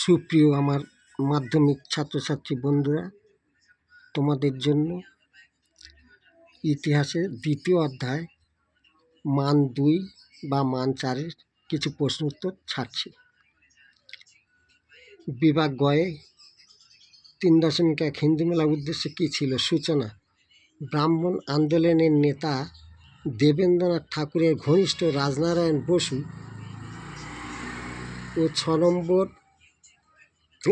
সুপ্রিয় আমার মাধ্যমিক ছাত্রছাত্রী বন্ধুরা, তোমাদের জন্য ইতিহাসের দ্বিতীয় অধ্যায়, মান দুই বা মান চারের কিছু প্রশ্ন উত্তর ছাড়ছি। বিভাগ গয়ে তিন দশমিক এক হিন্দু মেলার উদ্দেশ্য কী ছিল সূচনা? ব্রাহ্মণ আন্দোলনের নেতা দেবেন্দ্রনাথ ঠাকুরের ঘনিষ্ঠ রাজনারায়ণ বসু ও ছ নম্বর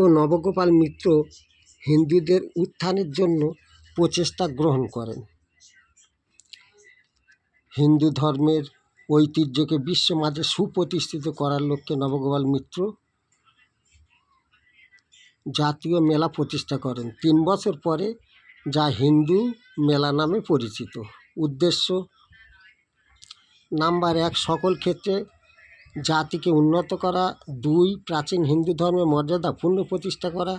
ও নবগোপাল মিত্র হিন্দুদের উত্থানের জন্য প্রচেষ্টা গ্রহণ করেন। হিন্দু ধর্মের ঐতিহ্যকে বিশ্ব মাঝে সুপ্রতিষ্ঠিত করার লক্ষ্যে নবগোপাল মিত্র জাতীয় মেলা প্রতিষ্ঠা করেন। তিন বছর পরে যা হিন্দু মেলা নামে পরিচিত। উদ্দেশ্য নাম্বার এক, সকল ক্ষেত্রে জাতিকে উন্নত করা, দুই, প্রাচীন হিন্দু ধর্মের মর্যাদা পূর্ণ প্রতিষ্ঠা করা,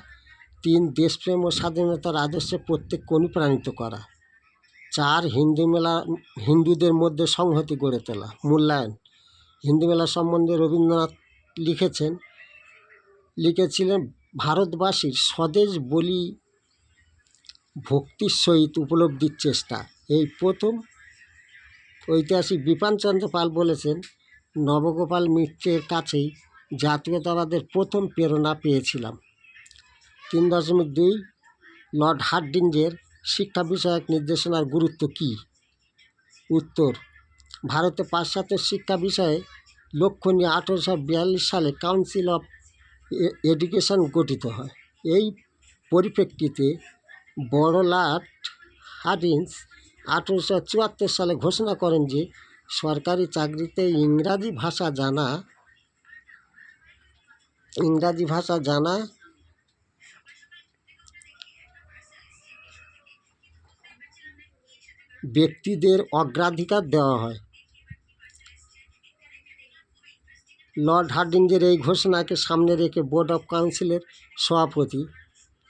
তিন, দেশপ্রেম ও স্বাধীনতার আদর্শে প্রত্যেককে অনুপ্রাণিত করা, চার, হিন্দু মেলা, হিন্দুদের মধ্যে সংহতি গড়ে তোলা। মূল্যায়ন। হিন্দু মেলা সম্বন্ধে রবীন্দ্রনাথ লিখেছেন, লিখেছিলেন, ভারতবাসীর স্বদেশ বলি ভক্তির সহিত উপলব্ধির চেষ্টা। এই প্রথম ঐতিহাসিক বিপানচন্দ্র পাল বলেছেন নবগোপাল মিত্রের কাছেই জাতীয়তাবাদের প্রথম প্রেরণা পেয়েছিলাম। তিন দশমিক দুই, লর্ড হার্ডিঞ্জের শিক্ষা বিষয়ক নির্দেশনার গুরুত্ব কী? উত্তর, ভারতে পাশ্চাত্য শিক্ষা বিষয়ে লক্ষণীয় আঠেরোশো বিয়াল্লিশ সালে কাউন্সিল অফ এডুকেশন গঠিত হয়। এই পরিপ্রেক্ষিতে বড় লাট হার্ডিন্স আঠেরোশো চুয়াত্তর সালে ঘোষণা করেন যে সরকারি চাকরিতে ইংরাজি ভাষা জানা, ইংরাজি ভাষা জানা ব্যক্তিদের অগ্রাধিকার দেওয়া হয়। লর্ড হার্ডিঞ্জের এই ঘোষণাকে সামনে রেখে বোর্ড অফ কাউন্সিলের সভাপতি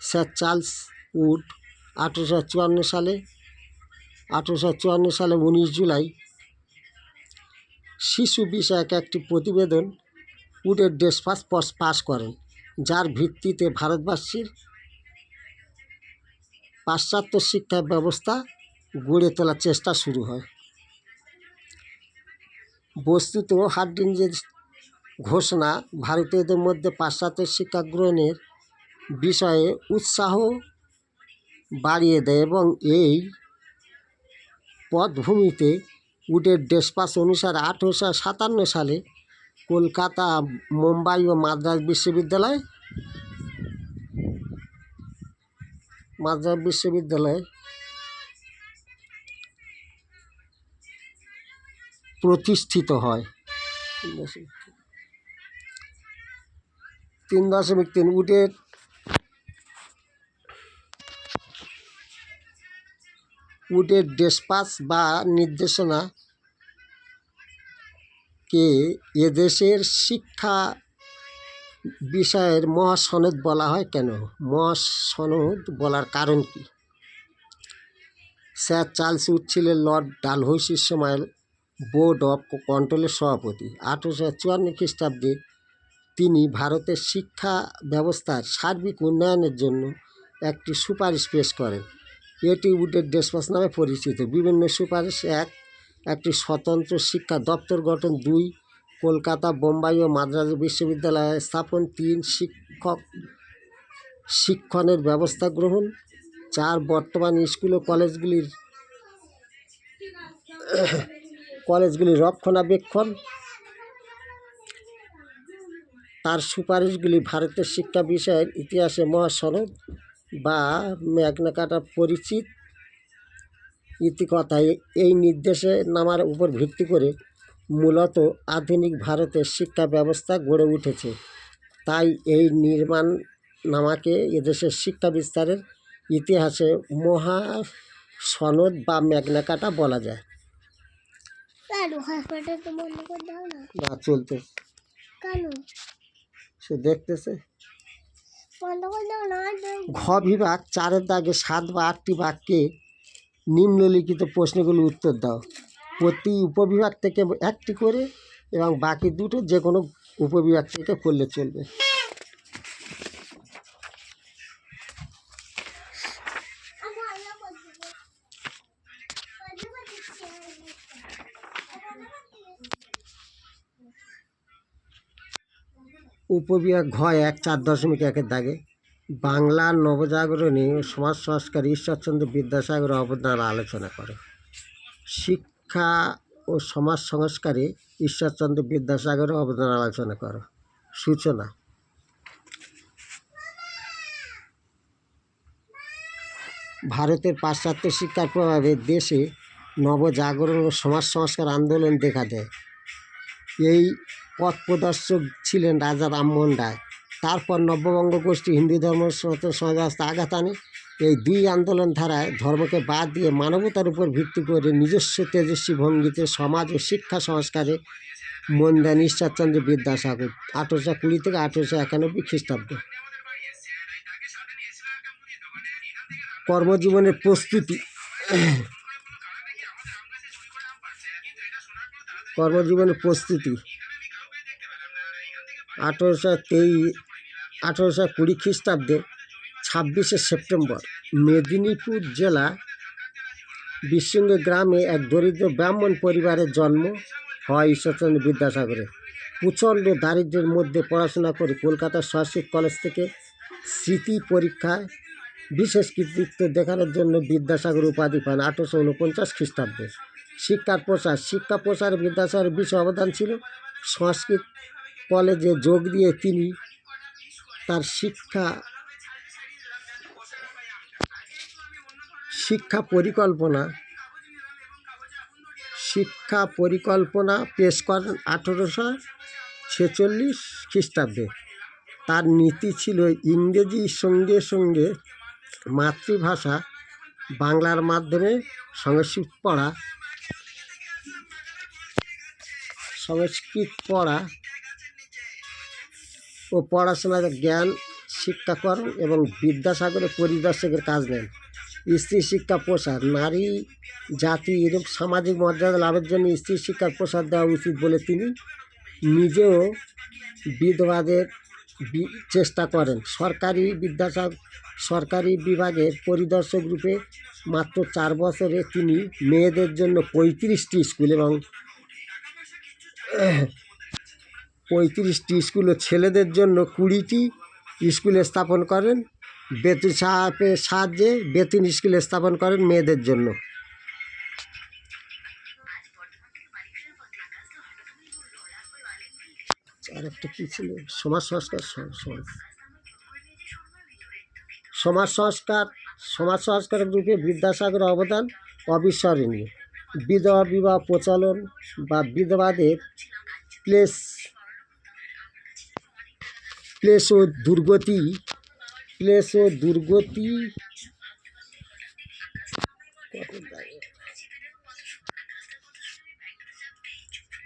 স্যার চার্লস উড আঠেরোশো চুয়ান্ন সালে, আঠেরোশো চুয়ান্ন সালে উনিশ জুলাই শিশু বিষয়ক একটি প্রতিবেদন উডের ডেস পাস পাস করেন, যার ভিত্তিতে ভারতবাসীর পাশ্চাত্য শিক্ষা ব্যবস্থা গড়ে তোলার চেষ্টা শুরু হয়। বস্তুত হার্ডিঞ্জের ঘোষণা, ভারতীয়দের মধ্যে পাশ্চাত্য শিক্ষা গ্রহণের বিষয়ে উৎসাহ বাড়িয়ে দেয় এবং এই পটভূমিতে উডের ডেসপাস অনুসারে আঠেরোশো সাতান্ন সালে কলকাতা, মুম্বাই ও মাদ্রাস বিশ্ববিদ্যালয় মাদ্রাস বিশ্ববিদ্যালয় প্রতিষ্ঠিত হয়। তিন দশমিক তিন উডের উডের ডেসপাস বা নির্দেশনা কে এদেশের শিক্ষা বিষয়ের মহাসনদ বলা হয় কেন? মহাসনদ বলার কারণ কি? স্যার চার্লস উড ছিলেন লর্ড ডালহৌসির সময় বোর্ড অফ কন্ট্রোলের সভাপতি। আঠেরোশো চুয়ান্ন খ্রিস্টাব্দে তিনি ভারতের শিক্ষা ব্যবস্থার সার্বিক উন্নয়নের জন্য একটি সুপারিশ পেশ করেন। এটি উডের ডেসপাস নামে পরিচিত। বিভিন্ন সুপারিশ এক, একটি স্বতন্ত্র শিক্ষা দপ্তর গঠন, দুই, কলকাতা, বোম্বাই ও মাদ্রাজ বিশ্ববিদ্যালয় স্থাপন, তিন, শিক্ষক, শিক্ষণের ব্যবস্থা গ্রহণ, চার, বর্তমান স্কুল ও কলেজগুলির কলেজগুলির রক্ষণাবেক্ষণ, তার সুপারিশগুলি ভারতের শিক্ষা বিষয়ের ইতিহাসে মহাসনদ বা ম্যাগনাকাটা পরিচিত ইতিকথায় এই নির্দেশে নামার উপর ভিত্তি করে মূলত আধুনিক ভারতের শিক্ষা ব্যবস্থা গড়ে উঠেছে। তাই এই নির্মাণ নামাকে এদেশের শিক্ষা বিস্তারের ইতিহাসে মহা সনদ বা ম্যাগনাকাটা বলা যায়। না। চলতে। সে দেখতেছে। ঘ বিভাগ চারের দাগে সাত বা আটটি বাক্যে নিম্নলিখিত প্রশ্নগুলো উত্তর দাও। প্রতি উপবিভাগ থেকে একটি করে এবং বাকি দুটো যে কোনো উপবিভাগ থেকে করলে চলবে। উপবিভাগ ঘ এক চার দশমিক একের দাগে। বাংলার নবজাগরণী সমাজ সংস্কার ঈশ্বরচন্দ্র বিদ্যাসাগর অবদান আলোচনা করে। শিক্ষা ও সমাজ সংস্কারে ঈশ্বরচন্দ্র বিদ্যাসাগরের অবদান আলোচনা করো। সূচনা। ভারতের পাশ্চাত্য শিক্ষার প্রভাবে দেশে নবজাগরণ ও সমাজ সংস্কার আন্দোলন দেখা দেয়। এই পথ প্রদর্শক ছিলেন রাজা রামমোহন রায়। তারপর নব্যবঙ্গ গোষ্ঠী হিন্দু ধর্ম সমাজ আঘাত আনে। এই দুই আন্দোলন ধারায় ধর্মকে বাদ দিয়ে মানবতার উপর ভিত্তি করে নিজস্ব তেজস্বী ভঙ্গিতে সমাজ ও শিক্ষা সংস্কারে মন দেন ঈশ্বরচন্দ্র বিদ্যাসাগর, আঠেরোশো কুড়ি থেকে আঠেরোশো একানব্বই খ্রিস্টাব্দ। কর্মজীবনের প্রস্তুতি। কর্মজীবনের প্রস্তুতি। আঠেরোশো তেইশ, আঠেরোশো কুড়ি খ্রিস্টাব্দে ছাব্বিশে সেপ্টেম্বর মেদিনীপুর জেলা বিশৃঙ্গ গ্রামে এক দরিদ্র ব্রাহ্মণ পরিবারের জন্ম হয় ঈশ্বরচন্দ্র বিদ্যাসাগরের প্রচণ্ড দারিদ্র্যের মধ্যে পড়াশোনা করে কলকাতার সংস্কৃত কলেজ থেকে স্মৃতি পরীক্ষায় বিশেষ কৃতিত্ব দেখানোর জন্য বিদ্যাসাগর উপাধি পান আঠেরোশো উনপঞ্চাশ খ্রিস্টাব্দে। শিক্ষার প্রসার, শিক্ষা প্রসারে বিদ্যাসাগরের বিশেষ অবদান ছিল সংস্কৃত কলেজে যোগ দিয়ে তিনি তার শিক্ষা শিক্ষা পরিকল্পনা শিক্ষা পরিকল্পনা পেশ করেন আঠেরোশো ছেচল্লিশ খ্রিস্টাব্দে। তার নীতি ছিল ইংরেজির সঙ্গে সঙ্গে মাতৃভাষা বাংলার মাধ্যমে সংস্কৃত পড়া সংস্কৃত পড়া ও পড়াশোনার জ্ঞান শিক্ষা শিক্ষাকরণ এবং বিদ্যাসাগরের পরিদর্শকের কাজ নেন। স্ত্রী শিক্ষা প্রসার, নারী, জাতি এরূপ সামাজিক মর্যাদা লাভের জন্য স্ত্রী শিক্ষার প্রসার দেওয়া উচিত বলে তিনি নিজেও বিধবাদের চেষ্টা করেন। সরকারি বিদ্যাসাগর সরকারি বিভাগের পরিদর্শক রূপে মাত্র চার বছরে তিনি মেয়েদের জন্য পঁয়ত্রিশটি স্কুল এবং পঁয়ত্রিশটি স্কুল ছেলেদের জন্য কুড়িটি স্কুল স্থাপন করেন, বেতন সাহায্যে সাহায্যে বেতন স্কুল স্থাপন করেন মেয়েদের জন্য। আর একটা কী ছিল? সমাজ সংস্কার সমাজ। সমাজ সংস্কার, সমাজ সংস্কারের রূপে বিদ্যাসাগর অবদান অবিস্মরণীয়। বিধবা বিবাহ প্রচলন বা বিধবাদের প্লেস প্লেস ও দুর্গতি, প্লেস ও দুর্গতি।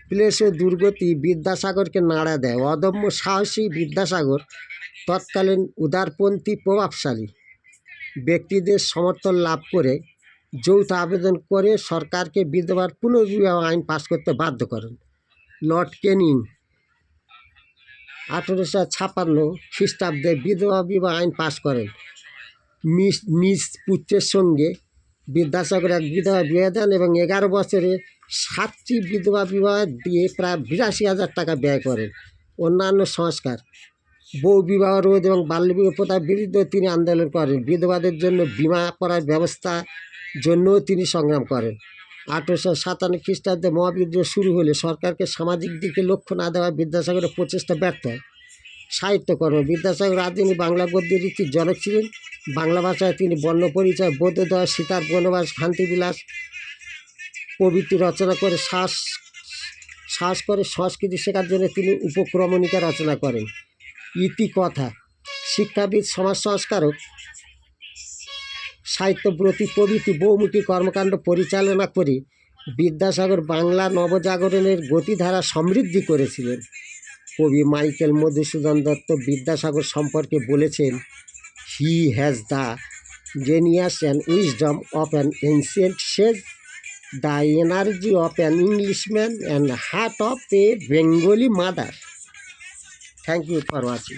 প্লেস ও দুর্গতি বিদ্যাসাগরকে নাড়া দেয়। অদম্য সাহসী বিদ্যাসাগর তৎকালীন উদারপন্থী প্রভাবশালী। ব্যক্তিদের সমর্থন লাভ করে যৌথ আবেদন করে সরকারকে বিধবার পুনর্বিবাহ আইন পাশ করতে বাধ্য করেন। লর্ড কেনিং আঠেরোশো ছাপান্ন খ্রিস্টাব্দে বিধবা বিবাহ আইন পাশ করেন। মিস নিজ পুত্রের সঙ্গে বিদ্যাসাগর এক বিধবা বিয়ে দেন এবং এগারো বছরে সাতটি বিধবা বিবাহ দিয়ে প্রায় বিরাশি হাজার টাকা ব্যয় করেন। অন্যান্য সংস্কার, বউ বিবাহ রোধ এবং বাল্যবিবাহ প্রথার বিরুদ্ধে তিনি আন্দোলন করেন। বিধবাদের জন্য বিমা করার ব্যবস্থা জন্যও তিনি সংগ্রাম করেন। আঠেরোশো সাতান্ন খ্রিস্টাব্দে মহাবিদ্রোহ শুরু হলে সরকারকে সামাজিক দিকে লক্ষ্য না দেওয়া বিদ্যাসাগরের প্রচেষ্টা ব্যর্থ হয়। সাহিত্যকর্ম বিদ্যাসাগর আদিনী বাংলা গদ্য রীতির জনক ছিলেন। বাংলা ভাষায় তিনি বর্ণ পরিচয় বৌদ্ধদয় সীতার বনবাস শান্তিবিলাস প্রভৃতি রচনা করে শ্বাস শ্বাস করে সংস্কৃতি শেখার জন্য তিনি উপক্রমণিকা রচনা করেন। ইতিকথা শিক্ষাবিদ সমাজ সংস্কারক সাহিত্যব্রতী প্রভৃতি বহুমুখী কর্মকাণ্ড পরিচালনা করে বিদ্যাসাগর বাংলা নবজাগরণের গতিধারা সমৃদ্ধি করেছিলেন। কবি মাইকেল মধুসূদন দত্ত বিদ্যাসাগর সম্পর্কে বলেছেন, he has the genius and wisdom of an ancient sage the energy of an Englishman and heart of a Bengali mother. Thank you for watching.